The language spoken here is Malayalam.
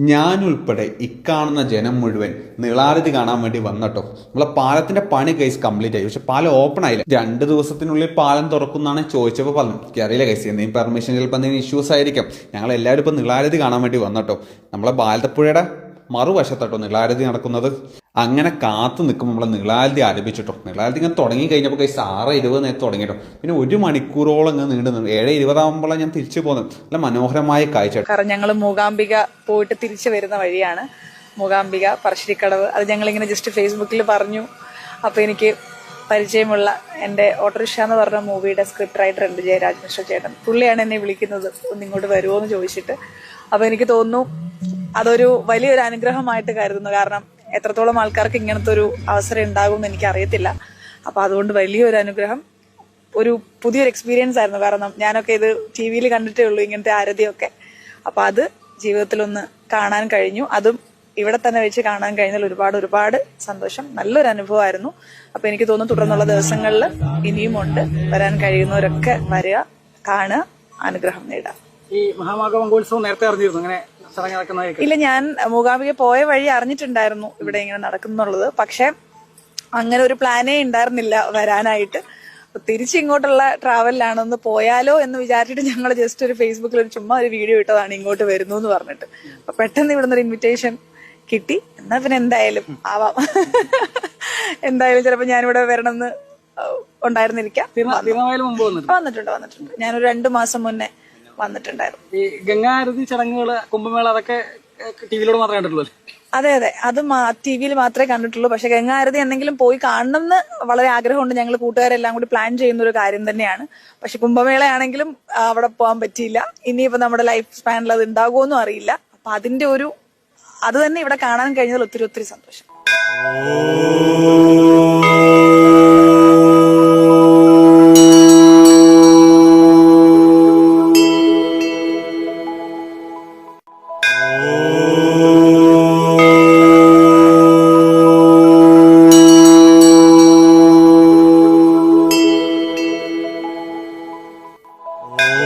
ഞാനുൾപ്പെടെ ഇക്കാണുന്ന ജനം മുഴുവൻ നിളാരതി കാണാൻ വേണ്ടി വന്നട്ടോ. നമ്മളെ പാലത്തിന്റെ പണി കൈസ് കംപ്ലീറ്റ് ആയി. പക്ഷെ പാലം ഓപ്പൺ ആയില്ല. രണ്ട് ദിവസത്തിനുള്ളിൽ പാലം തുറക്കുന്നാണ് ചോദിച്ചപ്പോൾ പറഞ്ഞു എനിക്ക് അറിയില്ല കൈസ് എന്തെങ്കിലും പെർമിഷൻ ചിലപ്പോൾ എന്തെങ്കിലും ഇഷ്യൂസ് ആയിരിക്കും. ഞങ്ങൾ എല്ലാവരും ഇപ്പം നിളാരതി കാണാൻ വേണ്ടി വന്നട്ടോ. നമ്മളെ ബാലത്തപ്പുഴയുടെ മറുവശത്തട്ടോ നിളാരതി നടക്കുന്നത്. അങ്ങനെ കാത്തു നിൽക്കുമ്പോൾ നമ്മളെ നിളാരതി ആരംഭിച്ചിട്ടോ. നിളാരതി ഇങ്ങനെ തുടങ്ങി കഴിഞ്ഞപ്പോൾ കൈസ് ആറ് ഇരുപത് നേരത്തെ തുടങ്ങിയിട്ടോ പിന്നെ ഒരു മണിക്കൂറോളം ഇങ്ങനെ നീണ്ടു നിന്നു. ഏഴ് ഇരുപതാകുമ്പോഴാണ് ഞാൻ തിരിച്ചു പോകുന്നത് നല്ല മനോഹരമായ കാഴ്ച. കാരണം ഞങ്ങൾ മൂകാംബിക പോയിട്ട് തിരിച്ചു വരുന്ന വഴിയാണ്. മൂകാംബിക പറശ്ശിനിക്കടവ്. അത് ഞങ്ങളിങ്ങനെ ജസ്റ്റ് ഫേസ്ബുക്കിൽ പറഞ്ഞു. അപ്പോൾ എനിക്ക് പരിചയമുള്ള എന്റെ ഓട്ടോറിക്ഷ എന്ന് പറഞ്ഞ മൂവിയുടെ സ്ക്രിപ്റ്റ് റൈറ്റർ ഉണ്ട് ജയരാജ് മിശ്ര ചേട്ടൻ. പുള്ളിയാണ് എന്നെ വിളിക്കുന്നത്. ഒന്ന് ഇങ്ങോട്ട് വരുമോ എന്ന് ചോദിച്ചിട്ട്. അപ്പോൾ എനിക്ക് തോന്നുന്നു അതൊരു വലിയൊരു അനുഗ്രഹമായിട്ട് കരുതുന്നു. കാരണം എത്രത്തോളം ആൾക്കാർക്ക് ഇങ്ങനത്തെ ഒരു അവസരം ഉണ്ടാകുമെന്ന് എനിക്ക് അറിയത്തില്ല അപ്പൊ അതുകൊണ്ട് വലിയൊരു അനുഗ്രഹം. ഒരു പുതിയൊരു എക്സ്പീരിയൻസ് ആയിരുന്നു. കാരണം ഞാനൊക്കെ ഇത് ടി വിയിൽ കണ്ടിട്ടേ ഉള്ളൂ ഇങ്ങനത്തെ ആരതിയൊക്കെ. അപ്പൊ അത് ജീവിതത്തിലൊന്ന് കാണാൻ കഴിഞ്ഞു. അതും ഇവിടെ തന്നെ വെച്ച് കാണാൻ കഴിഞ്ഞാൽ ഒരുപാട് ഒരുപാട് സന്തോഷം. നല്ലൊരു അനുഭവമായിരുന്നു. അപ്പൊ എനിക്ക് തോന്നുന്നു തുടർന്നുള്ള ദിവസങ്ങളിൽ ഇനിയും ഉണ്ട് വരാൻ കഴിയുന്നവരൊക്കെ വരിക കാണുക അനുഗ്രഹം നേടുക. ഈ മഹാമാഘ മംഗോത്സവം നേരത്തെ അറിഞ്ഞിരുന്നു. അങ്ങനെ ചടങ്ങ് ഇല്ല ഞാൻ മൂകാംബിക പോയ വഴി അറിഞ്ഞിട്ടുണ്ടായിരുന്നു ഇവിടെ ഇങ്ങനെ നടക്കുന്നുള്ളത്. പക്ഷെ അങ്ങനെ ഒരു പ്ലാനേ ഉണ്ടായിരുന്നില്ല വരാനായിട്ട്. തിരിച്ചിങ്ങോട്ടുള്ള ട്രാവലിലാണൊന്ന് പോയാലോ എന്ന് വിചാരിച്ചിട്ട് ഞങ്ങൾ ജസ്റ്റ് ഒരു ഫേസ്ബുക്കിൽ ഒരു ചുമ്മാ ഒരു വീഡിയോ ഇട്ടതാണ് ഇങ്ങോട്ട് വരുന്നു എന്ന് പറഞ്ഞിട്ട്. അപ്പൊ പെട്ടെന്ന് ഇവിടുന്ന് ഒരു ഇൻവിറ്റേഷൻ കിട്ടി. എന്നാ പിന്നെ എന്തായാലും ആവാം. എന്തായാലും ചിലപ്പോ ഞാനിവിടെ വരണമെന്ന് ഉണ്ടായിരുന്നിരിക്കാം. വന്നിട്ടുണ്ട് വന്നിട്ടുണ്ട്. ഞാനൊരു രണ്ടു മാസം മുന്നേ വന്നിട്ടുണ്ടായിരുന്നു. ഈ ഗംഗാരതി ചടങ്ങുകൾ കുംഭമേള അതൊക്കെ ടിവിയിലൂടെ മാത്രമേ കണ്ടിട്ടുള്ളൂ അതെ അതെ. അത് ടി വിയിൽ മാത്രമേ കണ്ടിട്ടുള്ളൂ. പക്ഷെ ഗംഗാരതി എന്തെങ്കിലും പോയി കാണണം എന്ന് വളരെ ആഗ്രഹമുണ്ട്. ഞങ്ങൾ കൂട്ടുകാരെല്ലാം കൂടി പ്ലാൻ ചെയ്യുന്ന ഒരു കാര്യം തന്നെയാണ്. പക്ഷെ കുംഭമേളയാണെങ്കിലും അവിടെ പോകാൻ പറ്റിയില്ല. ഇനിയിപ്പോ നമ്മുടെ ലൈഫ് സ്പാനിൽ അത് ഉണ്ടാകുമോന്നും അറിയില്ല. അപ്പൊ അതിന്റെ ഒരു അത് തന്നെ ഇവിടെ കാണാൻ കഴിഞ്ഞതിൽ ഒത്തിരി ഒത്തിരി സന്തോഷം. Oh.